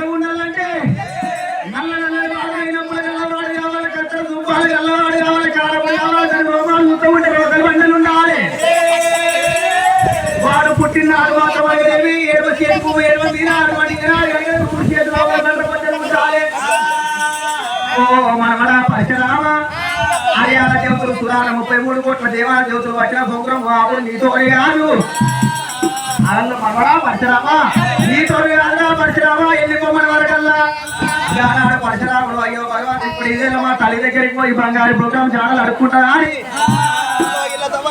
ఎట్లా ఉండాలంటే? నల్ల నల్ల వాడైనప్పుడు కావాలి కావాలి కావాలి దాని రోగాలు ఉంటే రోగాలు ఉండాలి. వాడు పుట్టిన తర్వాత ఏడవ వాడి ఏడవ మూడు చేతులు ఉండాలి. ఓ మనమడ పరశురామ ఆర్యాల దేవతలు ముప్పై మూడు కోట్ల దేవాల దేవతలు వచ్చిన భోగ్రం బాబు నీతో కాదు అల్ల మనవడా పరశురామ? నీతో కాదురా పరశురామ? ఎన్నిపోమని వరకల్లా జానాడు పరశురాముడు అయ్యో భగవాన్ ఇప్పుడు ఇదే మా తల్లి దగ్గరికి పోయి బంగారు ప్రోగ్రాం జానాలు అడుక్కుంటా అని.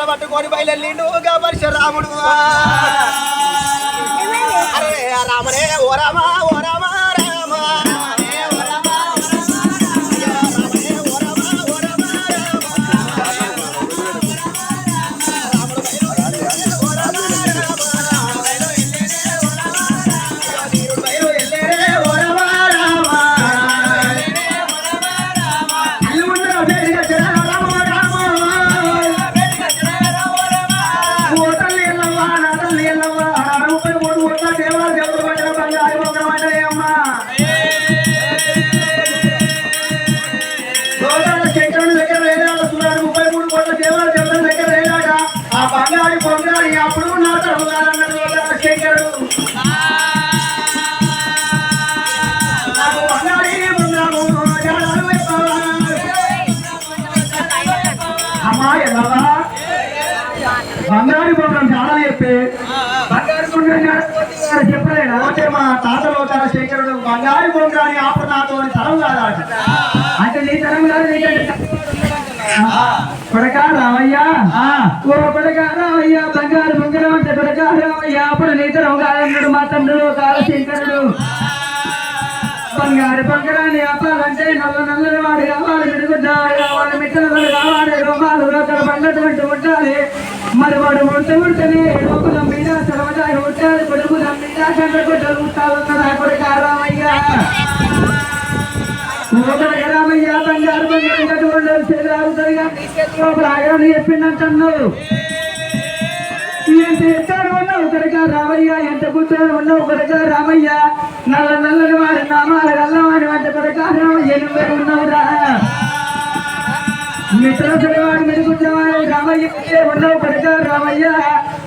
పట్టుకొని బయలుదేరిండుగా పరశురాముడు. అరే ఆ రామనే ఓ రామా ఓ బంగారు బొంగరం చాలా చెప్పి బంగారు బొంగరం చెప్పలేదా ఓకే మా తాతలో తన శేఖరుడు బంగారు బొంగరాన్ని ఆపు నాతో తరం కాదా అంటే నీ తరం కాదు. నీకంటే కొడక రామయ్య ఓ కొడక రామయ్య బంగారు బొంగరం అంటే కొడక రామయ్య అప్పుడు నీ తరం కాదన్నాడు మా తండ్రుడు కాలశేఖరుడు బంగారు బంగారాన్ని ఆపాలంటే నల్ల నల్లని వాడు కావాలి మిడుగుద్దాడు కావాలి మిట్టలు కావాలి రోగాలు రోగాలు పండటువంటి ఉండాలి. మరి వాడు ఉడత ఉడతనే లోపల మీద సర్వదాయి ఉంటాడు కొడుకు మీద కండ్ర కొట్టలు ఉంటాలన్నదా కొడుక రామయ్య రామయ్య బంగారు బంగారం కట్టుకుంటే చేరావుతారుగా లోపల ఆగాలని ఎంత ఎత్తాడు ఉన్న కనుక రామయ్య ఎంత కూర్చొని రామయ్య నల్ల నల్లని వారి నామాల గల్లవాడి వంట ప్రకారం ఎనిమిది నువ్వే ఉన్నావురా మిత్రుడు వాడు మెరుగుతున్నవాడు రామయ్య ఉన్నావు కనుక రామయ్య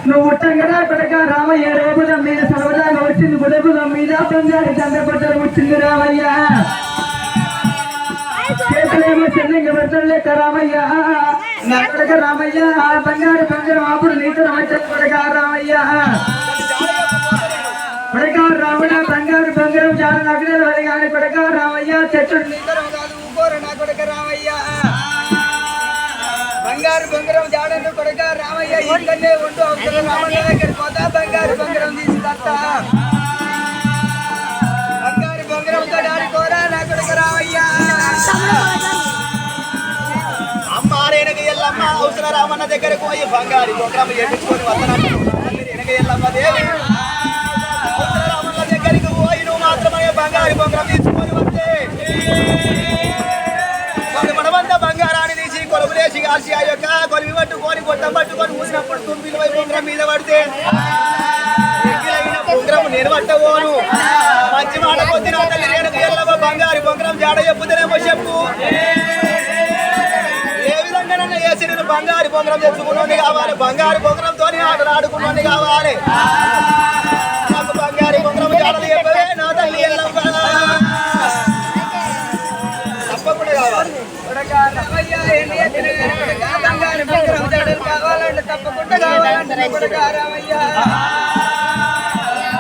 నువ్వు ఉట్టంగా కనుక రామయ్య రేపుల మీద సర్వదాగా వచ్చింది గుడపుల మీద బంగారు చంద్రపడ్డ వచ్చింది రామయ్య ఏమో చెల్లింగ పెడతాడు లెక్క రామయ్య? నా కొడుక రామయ్య బంగారు బంగారం అప్పుడు నీతో వచ్చాడు కొడుక రామయ్య. కొడుక రాముడ బంగారు బంగారం చాలా నగరాలు అడిగాని కొడుక రామయ్య చెట్టు నీతరం రామయ్య. బంగారు బంగారం జాడను కొడుక రామయ్య ఇంకనే ఉండు అవసరం రామయ్య దగ్గర పోతా బంగారు బంగారం తీసుకొస్తా బంగారు బంగారంతో ఆడుకోరా నా కొడుక రామయ్య. ఎల్లమ్మ రామన్న దగ్గరకు పోయి బంగారు బంగారం చేయించుకొని రామన్న దగ్గరికి పోయి నువ్వు మాత్రమే బంగారు బంగారం తీసుకొని వస్తే. మనమంతా బంగారాన్ని తీసి కొలుపులేసి కాల్చి ఆ యొక్క కొలిమి పట్టుకొని గొట్టం పట్టుకొని మీద పడితే ఎగిరైన నేను పట్టబోను మంచి మాట పొద్దున తల్లి రేణుక ఎల్లమ్మ బంగారు బొంగరం జాడ చెప్పుతేనేమో చెప్పు. బంగారు బొంగరం తెచ్చుకున్నోని కావాలి బంగారు బొంగరంతో ఆటలు ఆడుకున్నోని కావాలి నాకు బంగారు బొంగరం జాడలు చెప్పవే నా తల్లి ఎల్లమ్మ తప్పకుండా కావాలి బంగారు బొంగరం జాడలు కావాలంటే తప్పకుండా కావాలంటే కొడుక రామయ్య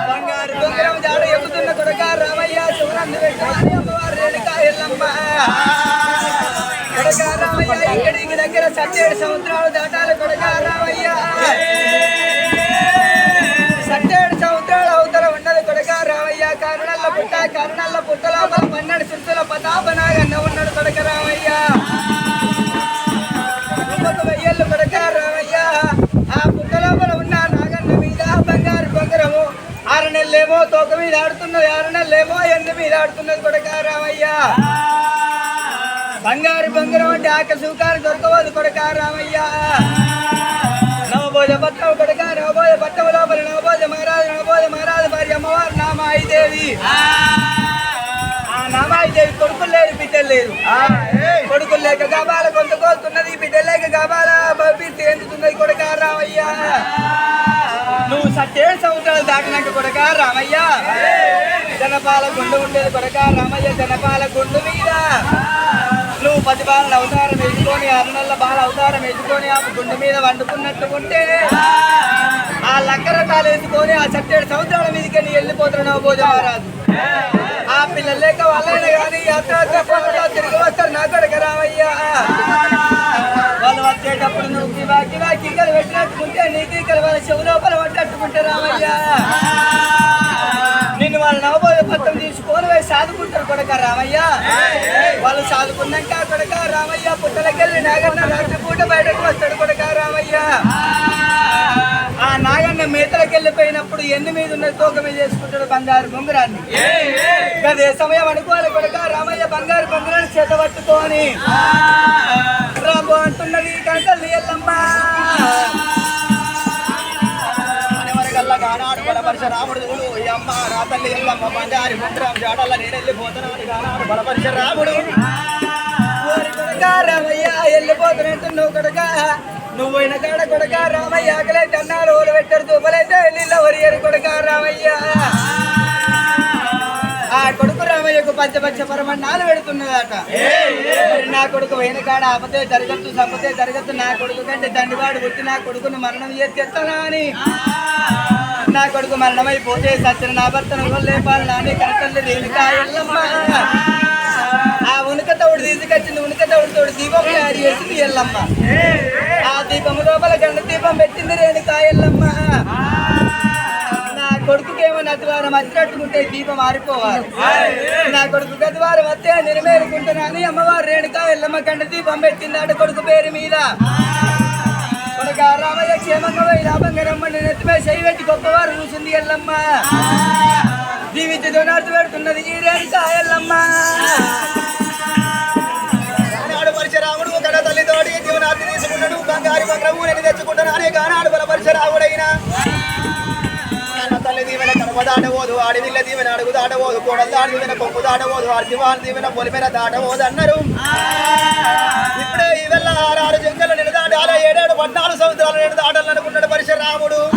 బంగారు బొంగరం జాడ ఎక్కుతున్న కొడుక రామయ్య శివనందు వెంకటాని అమ్మవారు రేణుకా ఎల్లమ్మ కొడుక రామయ్య ఇక్కడికి దగ్గర సత్యేడు సంవత్సరాలు దాటాలి కొడుక రామయ్య సత్యేడు సంవత్సరాలు అవతల ఉన్నది కొడుక రామయ్య కరుణల్ల పుట్ట కరుణల్ల పుట్టలో పన్నెండు సుత్తుల ఆక సూకాలు దొరకవద్దు కొడుక రామయ్య. నవబోధ పట్టవు కొడుక నవబోధ పట్టవు లోపల నవబోధ మహారాజు నవబోధ మహారాజు భార్య అమ్మవారు నామాయిదేవి. కొడుకులు లేరు బిడ్డలు లేరు. కొడుకులు లేక గబాల కొంత కోస్తున్నది బిడ్డ లేక గబాల పంపిస్తే ఎందుతున్నది కొడుక రామయ్య. నువ్వు సత్యేడు సంవత్సరాలు దాటినాక కొడుక రామయ్య. జనపాల గుండు ఉండేది కొడుక రామయ్య జనపాల గుండు మీద. నువ్వు పది బాల అవతారం వేసుకొని ఆరు నెలల బాల అవతారం వేసుకొని ఆ గుండె మీద వండుకున్నట్టు ఉంటే ఆ లక్కరటాలు వేసుకొని ఆ సత్యేడు సంవత్సరాల మీదకి నీ వెళ్ళిపోతున్నావు భోజమహారాజు ఆ పిల్లలు లేక వాళ్ళైనా కానీ యాత్ర తిరిగి వస్తారు నా కొడుకు రామయ్యా. వాళ్ళు వచ్చేటప్పుడు నువ్వు కివా కివా కింగలు పెట్టినట్టుకుంటే నీ ఇక్కడ వాళ్ళ చెవు లోపల పట్టట్టుకుంటే రామయ్యా. సాదుకుంటారు కొడక రామయ్య. వాళ్ళు సాదుకున్నాక కొడక రామయ్య. పుట్టలకెళ్ళి నాగన్న రాత్రి పూట బయటకు వస్తాడు కొడక రామయ్య. ఆ. నాగన్న మేతలకు వెళ్ళిపోయినప్పుడు ఎన్ని మీద ఉన్న తోక మీద చేసుకుంటాడు బంగారు బొంగరాన్ని. అదే సమయం అనుకోవాలి కొడక రామయ్య బంగారు బొంగరాన్ని చేత పట్టుకొని రాబో అంటున్నది కంటల్ని ఎల్లమ్మ. బలపరిచ రాముడు చూడు ఈ అమ్మ నా తల్లి ఎల్లమ్మ బంగారి మంత్రం జాడల్ల నేను వెళ్ళిపోతున్నాను. గానాడు బలపరిచ రాముడు. వెళ్ళిపోతున్నట్టున్నావు కొడక. నువ్వు పోయిన కాడ కొడక రామయ్య ఆకలైతే అన్నారు ఓలు పెట్టారు చూపలైతే నీళ్ళ కొడక రామయ్య. ఆ కొడుకు రామయ్యకు పంచపక్ష పరమన్నాలు పెడుతున్నదట. నా కొడుకు పోయిన కాడ ఆపతే జరగత్తు సంపతే జరగత్తు నా కొడుకు కంటే దండివాడు పుట్టి నా కొడుకును మరణం చేస్తానా అని. నా కొడుకు మరణమైపోతే సత్యన నా భర్తను లేపాలి నానే కనకల్లి రేణుకా ఎల్లమ్మ ఆ ఉనుక తోడు తీసుకొచ్చింది ఉనుక తోడు తోడు దీపం తయారు చేసింది ఎల్లమ్మ. ఆ దీపం లోపల గండ దీపం పెట్టింది రేణుకా ఎల్లమ్మ. నా కొడుకుకేమో నదివారం వచ్చినట్టుకుంటే దీపం ఆరిపోవాలి. నా కొడుకు గదివారం వస్తే నేను అమ్మవారు రేణుకా ఎల్లమ్మ గండ దీపం పెట్టిందాడు కొడుకు పేరు మీద. మన రామయ్య క్షేమంగా పోయి లాభంగా రమ్మని నెత్తిమే చేయి పెట్టి గొప్పవారు చూసింది ఎల్లమ్మ. జీవిత దొనార్తి పెడుతున్నది ఈ రేణుకా ఎల్లమ్మ. పరశురాముడు కడ తల్లి తోడి జీవనార్థి తీసుకున్నాడు బంగారు బంగ్రము నేను తెచ్చుకుంటాను అనే గానాడు బల పరశురాముడైనా. తల్లి దీవెన కడప దాటబోదు ఆడివిల్ల దీవెన అడుగు దాటవోదు కోడలు దాడి దీవెన కొప్పు దాటవోదు అర్తివాన్ దీవెన పొలిమేర దాటవోదు అన్నారు. రాముడు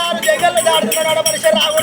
ఆరు జగన్లు దాడుతున్నాడు మనిషి రావు